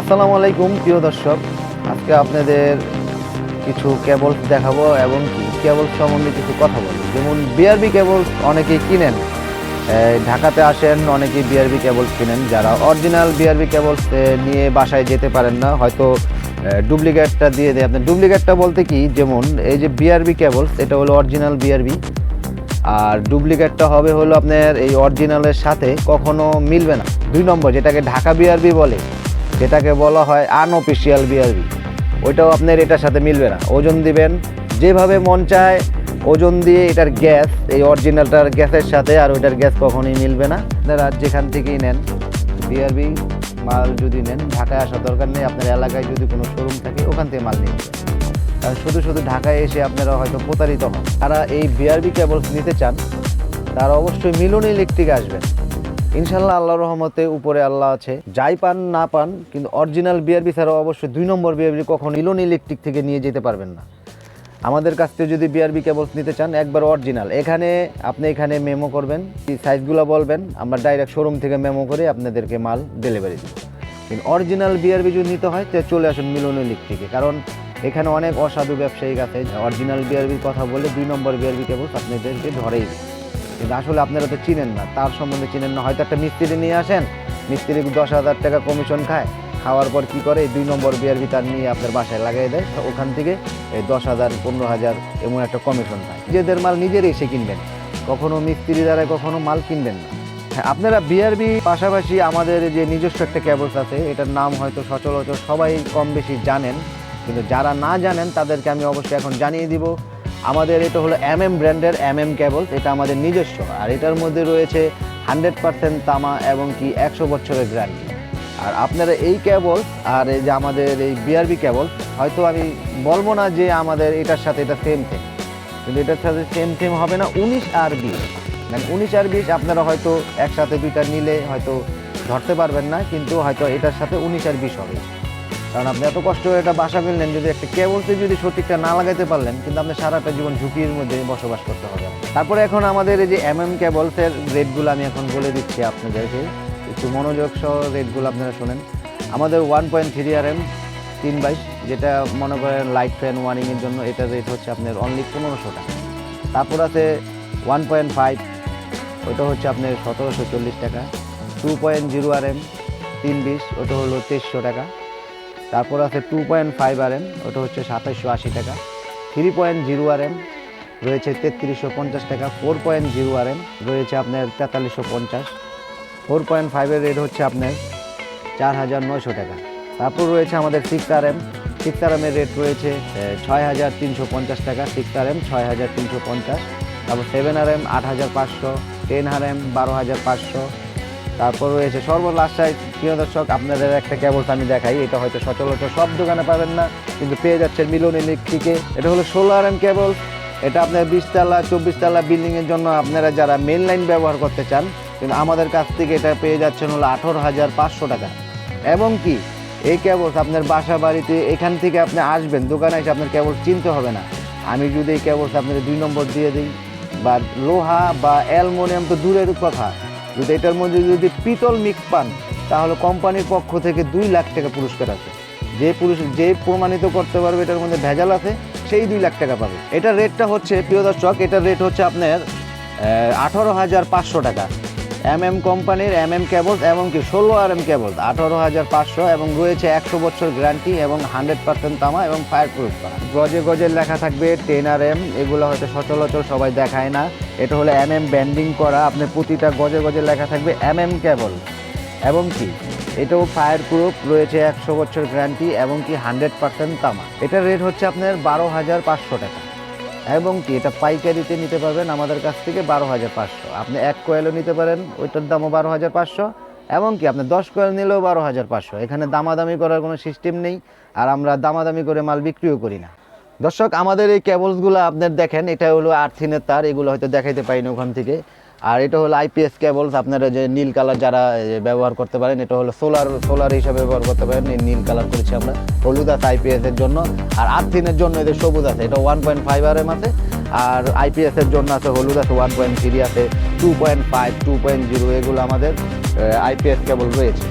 আসসালামু আলাইকুম, প্রিয় দর্শক। আজকে আপনাদের কিছু কেবলস দেখাবো এবং কেবলস সম্বন্ধে কিছু কথা বলব। যেমন বিআরবি কেবলস অনেকেই কিনেন। ঢাকাতে আসেন, অনেকেই বিআরবি কেবলস কিনেন। যারা অরিজিনাল বিআরবি কেবলস নিয়ে বাসায় যেতে পারেন না, হয়তো ডুপ্লিকেটটা দিয়ে দেয়। আপনার ডুপ্লিকেটটা বলতে কি? যেমন এই যে বিআরবি কেবলস এটা হলো অরিজিনাল বিআরবি আর ডুপ্লিকেটটা হবে হলো আপনার এই অরিজিনালের সাথে কখনো মিলবে না। দুই নম্বর, যেটাকে ঢাকা বিআরবি বলে যেটাকে বলা হয় আনঅফিসিয়াল বিআরবি ওইটাও আপনার এটার সাথে মিলবে না। ওজন দিবেন, যেভাবে মন চায়, ওজন দিয়ে এটার গ্যাস, এই অরিজিনালটার গ্যাসের সাথে আর ওইটার গ্যাস কখনোই মিলবে না। আপনারা যেখান থেকেই নেন বিআরবি মাল যদি নেন, ঢাকায় আসার দরকার নেই। আপনার এলাকায় যদি কোনো শোরুম থাকে, ওখান থেকে মাল নিয়ে কারণ শুধু শুধু ঢাকায় এসে আপনারা হয়তো প্রতারিত হন। তারা এই বিআরবি কেবলস নিতে চান, তারা অবশ্যই মিলন ইলেকট্রিক আসবেন। ইনশাল্লাহ আল্লাহর রহমতে উপরে আল্লাহ আছে। যাই পান, না পান, কিন্তু অরিজিনাল বিআরবি ছাড়াও অবশ্যই দুই নম্বর বিআরবি কখন মিলন ইলেকট্রিক থেকে নিয়ে যেতে পারবেন না। আমাদের কাছ থেকে যদি বিআরবি কেবলস নিতে চান, একবার অরিজিনাল। এখানে আপনি এখানে মেমো করবেন সাইজগুলো বলবেন, আমরা ডাইরেক্ট শোরুম থেকে মেমো করে আপনাদেরকে মাল ডেলিভারি দিই কিন্তু অরিজিনাল বিআরবি যদি নিতে হয়, তো চলে আসুন মিলন ইলেকট্রিকে কারণ এখানে অনেক অসাধু ব্যবসায়িক আছে, অরিজিনাল বিআরবির কথা বলে দুই নম্বর বিআরবি কেবলস আপনাদেরকে ধরেই কিন্তু আসলে আপনারা তো চিনেন না। তার সম্বন্ধে চিনেন না। হয়তো একটা মিস্ত্রি নিয়ে আসেন, মিস্ত্রি দশ হাজার টাকা কমিশন খায়। খাওয়ার পর কি করে? দুই নম্বর বিআরবি তার নিয়ে আপনার বাসায় লাগিয়ে দেয়। ওখান থেকে এই দশ হাজার, পনেরো হাজার এমন একটা কমিশন পায় নিজেদের মাল নিজেরই এসে কিনবেন। কখনো মিস্ত্রি দ্বারা কখনো মাল কিনবেন না। হ্যাঁ আপনারা বিআরবি পাশাপাশি আমাদের যে নিজস্ব একটা ক্যাবলস আছে, এটার নাম হয়তো সচরাচর সবাই কম বেশি জানেন। কিন্তু যারা না জানেন, তাদেরকে আমি অবশ্যই এখন জানিয়ে দিব। আমাদের এটা হলো এম এম ব্র্যান্ডের এম এম কেবলস এটা আমাদের নিজস্ব। আর এটার মধ্যে রয়েছে হান্ড্রেড পার্সেন্ট তামা এবং কি একশো বছরের গ্যারান্টি। আর আপনারা এই কেবল আর এই যে আমাদের এই বিআরবি কেবল, হয়তো আমি বলব না যে আমাদের এটার সাথে এটা সেম সেম কিন্তু এটার সাথে সেম সেম হবে না উনিশ আর বিশ মানে উনিশ আর বিশ আপনারা হয়তো একসাথে দুইটা নিলে হয়তো ধরতে পারবেন না, কিন্তু হয়তো এটার সাথে উনিশ আর বিশ হবে কারণ আপনি এত কষ্ট করে এটা বাসা ফেললেন, যদি একটা কেবলসে যদি সঠিকটা না লাগাইতে পারলেন, কিন্তু আপনি সারাটা জীবন ঝুঁকির মধ্যে বসবাস করতে হবে। তারপরে এখন আমাদের এই যে এম এম কেবলসের রেটগুলো আমি এখন বলে দিচ্ছি আপনাদেরকে। একটু মনোযোগ সহ রেটগুলো আপনারা শোনেন। আমাদের one point three R M তিন বাইশ, যেটা মনে করেন লাইট ফ্যান ওয়ারিংয়ের জন্য এটা রেট হচ্ছে আপনার অনলি পনেরোশো টাকা। তারপর আছে ওয়ান পয়েন্ট ফাইভ ওটা হচ্ছে আপনার সতেরোশো চল্লিশ টাকা। Two point zero R M তিন বিশ ওটা হলো তেইশশো টাকা। তারপর আছে two point five R M ওটা হচ্ছে সাতাশশো আশি টাকা। Three point zero R M রয়েছে তেত্রিশশো পঞ্চাশ টাকা। Four point zero R M রয়েছে আপনার তেতাল্লিশশো পঞ্চাশ। ফোর পয়েন্ট ফাইভের রেট হচ্ছে আপনার চার হাজার নয়শো টাকা। তারপর রয়েছে আমাদের six R M six R এমের rate রয়েছে ছয় হাজার তিনশো পঞ্চাশ টাকা। সিক্স আর এম ছয় হাজার তিনশো পঞ্চাশ। তারপর সেভেন আর এম আট হাজার পাঁচশো। টেন আর এম বারো হাজার পাঁচশো। তারপর রয়েছে সর্বলাস্টায় প্রিয় দর্শক, আপনাদের একটা কেবলস আমি দেখাই, এটা হয়তো সচরাচর সব দোকানে পাবেন না, কিন্তু পেয়ে যাচ্ছেন মিলন ইলেকট্রিকে। এটা হলো আর এম কেবল, এটা আপনার বিশতলা, চব্বিশতলা বিল্ডিংয়ের জন্য আপনারা যারা মেন লাইন ব্যবহার করতে চান, কিন্তু আমাদের কাছ থেকে এটা পেয়ে যাচ্ছেন হলো আঠারো হাজার পাঁচশো টাকা। এবং কি, এই কেবলস আপনার বাসা বাড়িতে এখান থেকে আপনি আসবেন, দোকানে এসে আপনার কেবল চিনতে হবে না। আমি যদি এই কেবলস আপনাদের দুই নম্বর দিয়ে দিই, বা লোহা বা অ্যালমোনিয়াম তো দূরের কথা যদি এটার মধ্যে যদি পিতল মিক্স পান, তাহলে কোম্পানির পক্ষ থেকে দুই লাখ টাকা পুরস্কার আছে। যে পুরুষ যে প্রমাণিত করতে পারবে এটার মধ্যে ভেজাল আছে, সেই দুই লাখ টাকা পাবে। এটার রেটটা হচ্ছে, প্রিয় দর্শক, এটার রেট হচ্ছে আপনার আঠারো হাজার পাঁচশো টাকা। এম এম কোম্পানির এম এম কেবলস এমনকি ষোলো আর এম কেবলস। আঠারো হাজার পাঁচশো এবং রয়েছে একশো বছর গ্যারান্টি এবং হান্ড্রেড পার্সেন্ট তামা এবং ফায়ার প্রুফ করা। গজে গজে লেখা থাকবে টেন আর এম এগুলো হয়তো সচরাচর সবাই দেখায় না। এটা হলো এম এম ব্যান্ডিং করা আপনার প্রতিটা গজে গজে লেখা থাকবে এম এম কেবল এবং কি? এটাও ফায়ার প্রুফ রয়েছে একশো বছর গ্যারান্টি এবং কি হান্ড্রেড পার্সেন্ট তামা। এটার রেট হচ্ছে আপনার বারো হাজার পাঁচশো টাকা। এবং কি এটা পাইকারিতে নিতে পারবেন আমাদের কাছ থেকে বারো হাজার পাঁচশো। আপনি এক কোয়েলও নিতে পারেন, ওইটার দামও বারো হাজার পাঁচশো। এবং কি আপনি দশ কয়েল নিলেও বারো হাজার পাঁচশো। এখানে দামাদামি করার কোনো সিস্টেম নেই, আর আমরা দামাদামি করে মাল বিক্রিও করি না। দর্শক, আমাদের এই কেবলসগুলো আপনার দেখেন এটা হলো আর্থিনের তার, এগুলো হয়তো দেখাইতে পারিনি ওখান থেকে। আর এটা হলো আইপিএস কেবলস আপনারা যে নীল কালার যারা ব্যবহার করতে পারেন, এটা হলো সোলার সোলার হিসাবে ব্যবহার করতে পারেন নীল কালার করেছি আমরা। হলুদ আছে আইপিএস এর জন্য, আর আর্থিনের জন্য এদের সবুজ আছে, এটা one point five R M আছে, আর আইপিএস এর জন্য আছে হলুদ আছে ওয়ান পয়েন্ট থ্রি আছে two point five two point zero এগুলো আমাদের আইপিএস কেবল রয়েছে।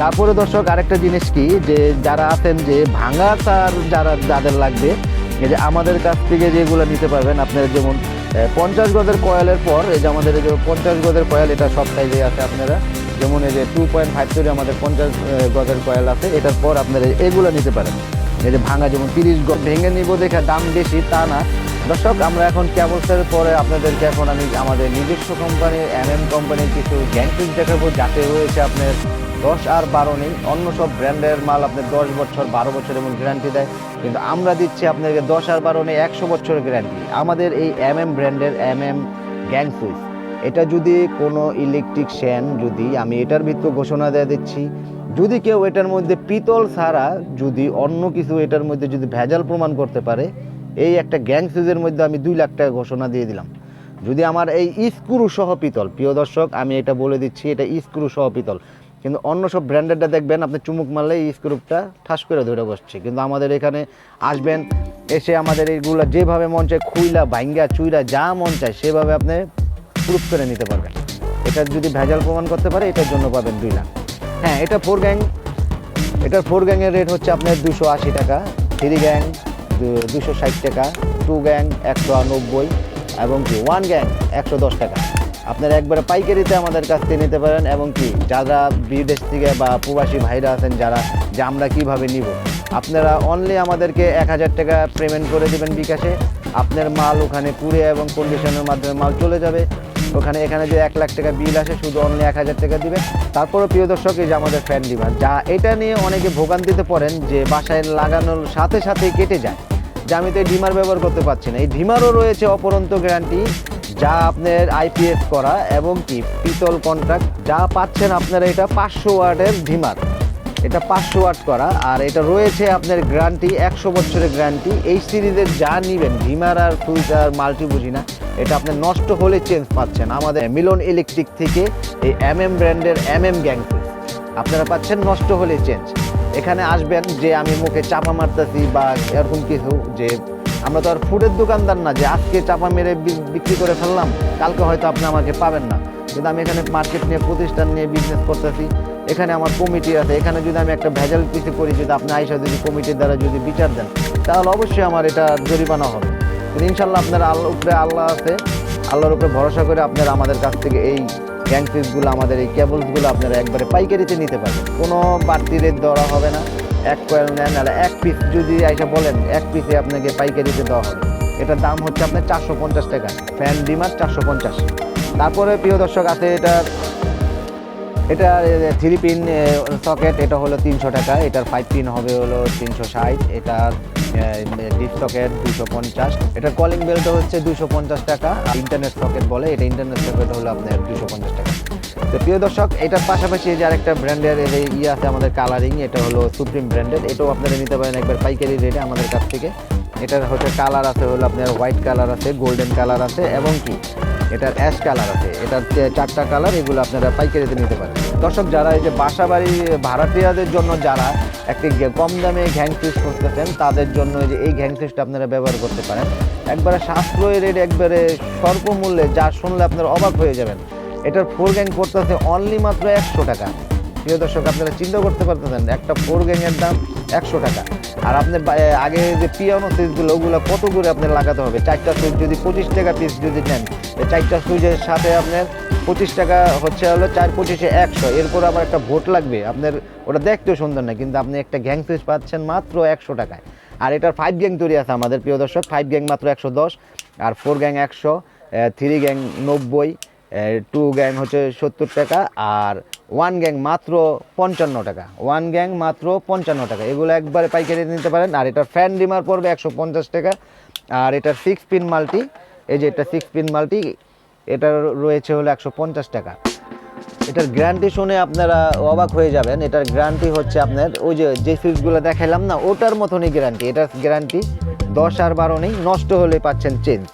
তারপরে দর্শক, আরেকটা জিনিস কি, যে যারা আছেন যে ভাঙা তার যারা, যাদের লাগবে যে আমাদের কাছ থেকে যেগুলো নিতে পারবেন, আপনারা যেমন পঞ্চাশ গজের কয়েলের পর, এই যে আমাদের এই যে পঞ্চাশ গজের কয়েল, এটা সব সাইজে আছে আপনারা। যেমন এই যে টু পয়েন্ট ফাইভ তৈরি আমাদের পঞ্চাশ গজের কয়েল আছে, এটার পর আপনারা এগুলো নিতে পারেন। এই যে ভাঙা যেমন তিরিশ গজ ভেঙে নিব দেখে দাম বেশি, তা না। দর্শক, আমরা এখন ক্যাবলসের পরে আপনাদেরকে এখন আমি আমাদের নিজস্ব কোম্পানির এম এম কোম্পানির কিছু গ্যাংপিস দেখাবো, যাতে রয়েছে আপনার দশ আর বারো নেই। অন্য সব ব্র্যান্ডের মাল আপনার দশ বছর, বারো বছর এবং গ্যারান্টি দেয়। কিন্তু আমরা দিচ্ছি আপনাকে দশ আর বারো নেই, একশো বছরের গ্যারান্টি আমাদের এই এম এম ব্র্যান্ডের এম এম গ্যাং সুইচ এটা যদি কোনো ইলেকট্রিক শ্যান যদি, আমি এটার ভিতরে ঘোষণা দিয়ে দিচ্ছি, যদি কেউ এটার মধ্যে পিতল ছাড়া যদি অন্য কিছু এটার মধ্যে যদি ভেজাল প্রমাণ করতে পারে, এই একটা গ্যাং সুইচের মধ্যে আমি দুই লাখ টাকা ঘোষণা দিয়ে দিলাম। যদি আমার এই স্ক্রু সহ পিতল, প্রিয় দর্শক, আমি এটা বলে দিচ্ছি, এটা স্ক্রু সহ পিতল। কিন্তু অন্য সব ব্র্যান্ডেডটা দেখবেন, আপনি চুমুক মারলে এই স্ক্রুপটা ঠাস করে ধরে বসছে। কিন্তু আমাদের এখানে আসবেন, এসে আমাদের এইগুলো যেভাবে মন চায়, খুইলা ভাঙ্গা চুইলা যা মন চায়, সেভাবে আপনি প্রুফ করে নিতে পারবেন। এটা যদি ভেজাল প্রমাণ করতে পারে, এটার জন্য পাবেন দুই লাখ। হ্যাঁ এটা ফোর গ্যাং এটার ফোর গ্যাংয়ের রেট হচ্ছে আপনার দুশো আশি টাকা থ্রি গ্যাং দুশো ষাট টাকা টু গ্যাং একশো নব্বই, এবং কি ওয়ান গ্যাং একশো দশ টাকা। আপনারা একবারে পাইকারিতে আমাদের কাছ থেকে নিতে পারেন এবং কি, যারা বিদেশ থেকে বা প্রবাসী ভাইরা আছেন যারা, যে আমরা কীভাবে নিব? আপনারা অনলি আমাদেরকে এক হাজার টাকা পেমেন্ট করে দেবেন বিকাশে। আপনার মাল ওখানে কুড়ে এবং কন্ডিশনের মাধ্যমে মাল চলে যাবে। ওখানে এখানে যে এক লাখ টাকা বিল আসে, শুধু অনলি এক হাজার টাকা দিবেন। তারপরে প্রিয় দর্শক, এই যে আমাদের ফ্যান ডিমান্ড যা এটা নিয়ে অনেকে ভোগান্তিতে পড়েন যে বাসায় লাগানোর সাথে সাথেই কেটে যায়। যে আমি তো এই ডিমার ব্যবহার করতে পারছি না। এই ডিমারও রয়েছে অপরন্ত গ্যারান্টি যা আপনার আইপিএস করা এবং কি পিতল কন্ট্রাক্ট যা পাচ্ছেন আপনারা এটা পাঁচশো ওয়ার্ডের ভিমার এটা পাঁচশো ওয়াট করা আর এটা রয়েছে আপনার গ্যারান্টি, একশো বছরের গ্যারান্টি। এই সিরিজের যা নিবেন ভিমার আর সুইচ আর মাল্টি বুঝি না, এটা আপনি নষ্ট হলে চেঞ্জ পাচ্ছেন আমাদের মিলন ইলেকট্রিক থেকে এই এম এম ব্র্যান্ডের এম এম গ্যাং আপনারা পাচ্ছেন নষ্ট হলে চেঞ্জ এখানে আসবেন যে আমি মুখে চাপা মারতেছি বা এরকম কিছু যে আমরা তো আর ফুডের দোকানদার না যে আজকে চাপা মেরে বিক্রি করে ফেললাম, কালকে হয়তো আপনি আমাকে পাবেন না। কিন্তু আমি এখানে মার্কেট নিয়ে, প্রতিষ্ঠান নিয়ে বিজনেস করতেছি। এখানে আমার কমিটি আছে, এখানে যদি আমি একটা ভেজাল কিছু করি, যদি আপনি আইসা যদি কমিটির দ্বারা যদি বিচার দেন, তাহলে অবশ্যই আমার এটা জরিমানা হবে। ইনশাল্লাহ আপনার আল্লাহ উপরে আল্লাহ আছে, আল্লাহর উপরে ভরসা করে আপনারা আমাদের কাছ থেকে এই গ্যাং আমাদের এই কেবলসগুলো আপনারা একবারে পাইকারিতে নিতে পারবেন। কোনো বাড়তি রেট দেওয়া হবে না। এক কয়েল নেন, আর এক পিস যদি এসে বলেন, এক পিসে আপনাকে পাইকারিতে দেওয়া হবে। এটার দাম হচ্ছে আপনার চারশো পঞ্চাশ টাকা ফ্যান ডিমার চারশো পঞ্চাশ। তারপরে প্রিয় দর্শক, আছে এটা এটা থ্রি পিন সকেট এটা হলো তিনশো টাকা, এটার ফাইভ পিন হবে হলো তিনশো ষাট, এটার ডিপ সকেট দুশো পঞ্চাশ। এটার কলিং বেলটা হচ্ছে দুশো পঞ্চাশ টাকা। ইন্টারনেট সকেট বলে, এটা ইন্টারনেট সকেট হলো আপনার দুশো পঞ্চাশ টাকা। তো প্রিয় দর্শক, এটার পাশাপাশি যে আরেকটা ব্র্যান্ডের ইয়ে আছে আমাদের কালারিং এটা হলো সুপ্রিম ব্র্যান্ডের এটাও আপনারা নিতে পারেন একবার পাইকারি রেটে আমাদের কাছ থেকে। এটার হচ্ছে কালার আছে, হলো আপনার হোয়াইট কালার আছে গোল্ডেন কালার আছে, এবং কি? এটার অ্যাশ কালার আছে। এটার চারটা কালার এগুলো আপনারা পাইকারিতে নিতে পারেন। দর্শক, যারা এই যে বাসা বাড়ি ভাড়াটিয়াদের জন্য যারা একটি কম দামে ঘ্যাং ফিস করতেছেন তাদের জন্য যে, এই ঘ্যাং ফিসটা আপনারা ব্যবহার করতে পারেন। একবারে সাশ্রয়ী রেট একবারে স্বল্প মূল্যে যা শুনলে আপনারা অবাক হয়ে যাবেন। এটার ফোর গ্যাং করতেছে অনলি মাত্র একশো টাকা। প্রিয় দর্শক, আপনারা চিন্তা করতে পারতেছেন, একটা ফোর গ্যাংয়ের দাম একশো টাকা। আর আপনার আগে যে পিয়ানো সুইচগুলো ওগুলো কত করে আপনার লাগাতে হবে? চারটা সুইচ যদি পঁচিশ টাকা পিস যদি নেন চারটা সুইচের সাথে আপনার পঁচিশ টাকা হচ্ছে হলো চার পঁচিশে একশো। এরপর আমার একটা ভোট লাগবে। আপনার ওটা দেখতেও সুন্দর না, কিন্তু আপনি একটা গ্যাং সুইচ পাচ্ছেন মাত্র একশো টাকায়। আর এটার ফাইভ গ্যাং তৈরি আছে আমাদের প্রিয় দর্শক। ফাইভ গ্যাং মাত্র একশো দশ, আর ফোর গ্যাং একশো থ্রি গ্যাং নব্বই টু গ্যাং হচ্ছে সত্তর টাকা, আর ওয়ান গ্যাং মাত্র পঞ্চান্ন টাকা। ওয়ান গ্যাং মাত্র পঞ্চান্ন টাকা। এগুলো একবারে পাইকারি নিতে পারেন। আর এটার ফ্যান ডিমার পড়বে একশো পঞ্চাশ টাকা। আর এটার সিক্স পিন মাল্টি এই যে এটা সিক্স পিন মাল্টি এটার রয়েছে হলো একশো পঞ্চাশ টাকা। এটার গ্যারান্টি শুনে আপনারা অবাক হয়ে যাবেন। এটার গ্যারান্টি হচ্ছে আপনার ওই যে যে সুইচগুলো দেখাইলাম না, ওটার মতনই গ্যারান্টি এটার গ্যারান্টি দশ আর বারো নেই, নষ্ট হলে পাচ্ছেন চেঞ্জ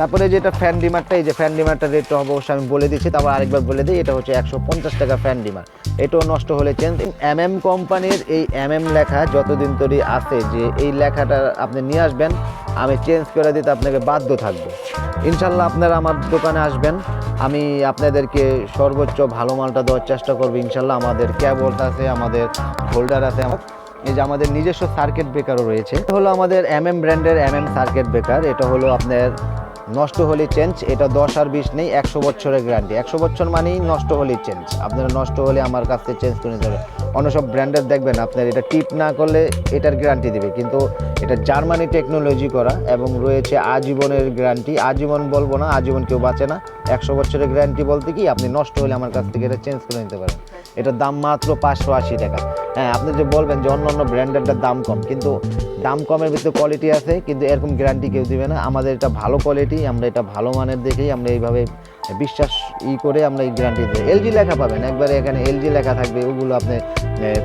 তারপরে যেটা ফ্যান ডিমারটা এই যে ফ্যান ডিমারটার রেটটা অবশ্যই আমি বলে দিচ্ছি তারপর আরেকবার বলে দিই, এটা হচ্ছে একশো পঞ্চাশ টাকা ফ্যান ডিমার এটাও নষ্ট হলে চেঞ্জ এম এম কোম্পানির এই এম এম লেখা যতদিন ধরে আছে, যে এই লেখাটা আপনি নিয়ে আসবেন, আমি চেঞ্জ করে দিতে আপনাকে বাধ্য থাকব। ইনশাল্লাহ আপনারা আমার দোকানে আসবেন, আমি আপনাদেরকে সর্বোচ্চ ভালো মালটা দেওয়ার চেষ্টা করব, ইনশাল্লাহ আমাদের ক্যাবল আছে, আমাদের হোল্ডার আছে এই যে আমাদের নিজস্ব সার্কিট ব্রেকারও রয়েছে। এটা হলো আমাদের এম এম ব্র্যান্ডের এম এম সার্কিট ব্রেকার এটা হলো আপনার নষ্ট হলে চেঞ্জ, এটা দশ আর বিশ নেই, একশো বছরের গ্যারান্টি একশো বছর মানেই নষ্ট হলে চেঞ্জ। আপনারা নষ্ট হলে আমার কাছ থেকে চেঞ্জ করে নিতে অন্য সব ব্র্যান্ডের দেখবেন, আপনার এটা টিপ না করলে এটার গ্যারান্টি দেবে। কিন্তু এটা জার্মানি টেকনোলজি করা এবং রয়েছে আজীবনের গ্যারান্টি আজীবন বলব না, আজীবন কেউ বাঁচে না। একশো বছরের গ্যারান্টি বলতে কি, আপনি নষ্ট হলে আমার কাছ থেকে এটা চেঞ্জ করে নিতে পারেন। এটার দাম মাত্র পাঁচশো আশি টাকা। হ্যাঁ আপনি যে বলবেন যে অন্য অন্য ব্র্যান্ডেরটার দাম কম, কিন্তু দাম কমের ভিতরে কোয়ালিটি আছে, কিন্তু এরকম গ্যারান্টি কেউ দিবে না। আমাদের এটা ভালো কোয়ালিটি আমরা এটা ভালো মানের দেখেই আমরা এইভাবে বিশ্বাস ই করে আমরা এই গ্যারান্টি দিই। এলজি লেখা পাবেন, একবারে এখানে এলজি লেখা থাকবে, ওগুলো আপনি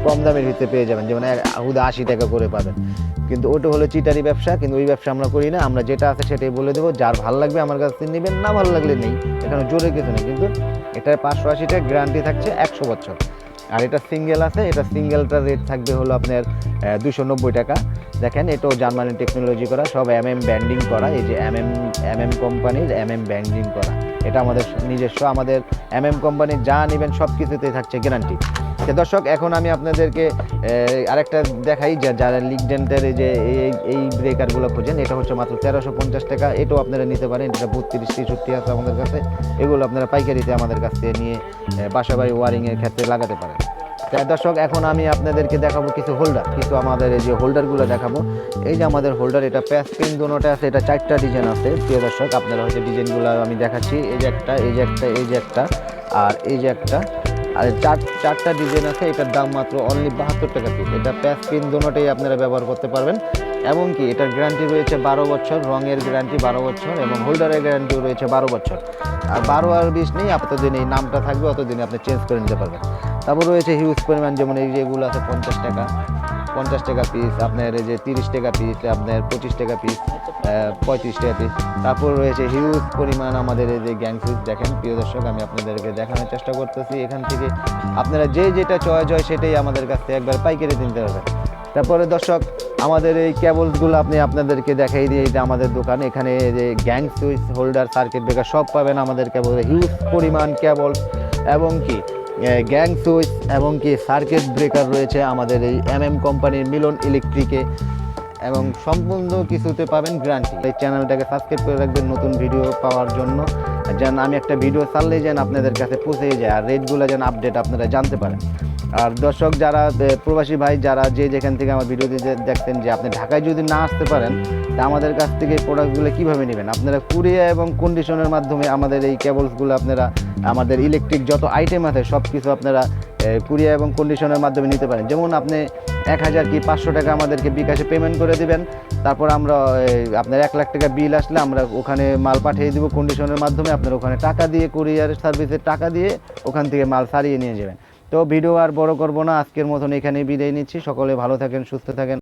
কম দামের ভিতরে পেয়ে যাবেন, যেমন হুদা আশি টাকা করে পাবেন। কিন্তু ওটা হলো চিটারি ব্যবসা, কিন্তু ওই ব্যবসা আমরা করি না, আমরা যেটা আছে সেটাই বলে দেবো, যার ভালো লাগবে আমার কাছ থেকে নেবেন, না ভালো লাগলে নেই। এখানে জোরে কিছু নেই, কিন্তু এটার পাঁচশো আশি টাকা গ্যারান্টি থাকছে একশো বছর। আর এটা সিঙ্গেল আছে, এটা সিঙ্গেলটার রেট থাকবে হলো আপনার দুশো নব্বই টাকা। দেখেন, এটাও জার্মানি টেকনোলজি করা, সব এম এম ব্যান্ডিং করা, এই যে এম এম এম এম কোম্পানির এম এম ব্যান্ডিং করা। এটা আমাদের নিজস্ব, আমাদের এম এম কোম্পানির যা নেবেন সব কিছুতেই থাকছে গ্যারান্টি তো দর্শক, এখন আমি আপনাদেরকে আরেকটা দেখাই যারা লিগডেন্টের যে, এই ব্রেকারগুলো খোঁজেন, এটা হচ্ছে মাত্র তেরোশো পঞ্চাশ টাকা। এটাও আপনারা নিতে পারেন, এটা বত্রিশ, তেষট্টি আছে আমাদের কাছে। এগুলো আপনারা পাইকারিতে আমাদের কাছ থেকে নিয়ে বাসা ওয়ারিংয়ের ক্ষেত্রে লাগাতে পারেন। দর্শক, এখন আমি আপনাদেরকে দেখাবো কিছু হোল্ডার, কিছু আমাদের এই যে হোল্ডারগুলো দেখাবো। এই যে আমাদের হোল্ডার, এটা প্যাস পিন দুটোটা আছে, এটা চারটা ডিজাইন আছে। প্রিয় দর্শক, আপনারা হচ্ছে ডিজাইনগুলো আমি দেখাচ্ছি, এই যে একটা, এই যে একটা, এই যে একটা, আর এই যে একটা। আর চার চারটা ডিজাইন আছে, এটার দাম মাত্র অনলি বাহাত্তর টাকা পিস এটা প্যাস পিন দোনোটাই আপনারা ব্যবহার করতে পারবেন। এবং কি এটার গ্যারান্টি রয়েছে বারো বছর, রঙের গ্যারান্টি বারো বছর এবং হোল্ডারের গ্যারান্টিও রয়েছে বারো বছর। আর বারো আর বিশ নেই আপাতদিন এই নামটা থাকবে, অতদিন আপনি চেঞ্জ করে নিতে পারবেন। তারপর রয়েছে হিউজ পরিমাণ, যেমন এই যেগুলো আছে পঞ্চাশ টাকা। পঞ্চাশ টাকা পিস আপনার এই যে তিরিশ টাকা পিস আপনার পঁচিশ টাকা পিস পঁয়ত্রিশ টাকা পিস তারপর রয়েছে হিউজ পরিমাণ আমাদের এই যে গ্যাং সুইচ দেখেন, প্রিয় দর্শক, আমি আপনাদেরকে দেখানোর চেষ্টা করতেছি। এখান থেকে আপনারা যে যেটা চয়েস হয়, সেটাই আমাদের কাছ থেকে একবার পাইকারি কিনতে পারবেন তারপরে দর্শক, আমাদের এই কেবলসগুলো আপনি আপনাদেরকে দেখাই দিই। এটা আমাদের দোকান, এখানে যে gang switch holder circuit breaker সব পাবেন আমাদের কেবল হিউজ পরিমাণ কেবল এবং কি? গ্যাং সুইচ এবং কি সার্কিট ব্রেকার রয়েছে আমাদের এই এম এম কোম্পানির মিলন ইলেকট্রিকে। এবং সম্পূর্ণ কিছুতে পাবেন গ্যারান্টি। এই চ্যানেলটাকে সাবস্ক্রাইব করে রাখবেন নতুন ভিডিও পাওয়ার জন্য। যেন আমি একটা ভিডিও সারলেই যেন আপনাদের কাছে পৌঁছে যায়, আর রেটগুলো যেন আপডেট আপনারা জানতে পারেন। আর দর্শক যারা প্রবাসী ভাই যারা যে যেখান থেকে আমার ভিডিও দিতে দেখতেন যে আপনি ঢাকায় যদি না আসতে পারেন, তা আমাদের কাছ থেকে এই প্রোডাক্টগুলো কীভাবে নেবেন? আপনারা কুরিয়া এবং কন্ডিশনের মাধ্যমে আমাদের এই কেবলসগুলো আপনারা, আমাদের ইলেকট্রিক যত আইটেম আছে সব কিছু আপনারা কুরিয়া এবং কন্ডিশনের মাধ্যমে নিতে পারেন। যেমন আপনি এক হাজার কি পাঁচশো টাকা আমাদেরকে বিকাশে পেমেন্ট করে দিবেন, তারপর আমরা আপনার এক লাখ টাকা বিল আসলে আমরা ওখানে মাল পাঠিয়ে দিব কন্ডিশনের মাধ্যমে, আপনার ওখানে টাকা দিয়ে কুরিয়ার সার্ভিসের টাকা দিয়ে ওখান থেকে মাল সারিয়ে নিয়ে যাবেন। তো ভিডিও আর বড় করব না। আজকের মতন এখানে বিদায় নিচ্ছি। সকলে ভালো থাকেন, সুস্থ থাকেন।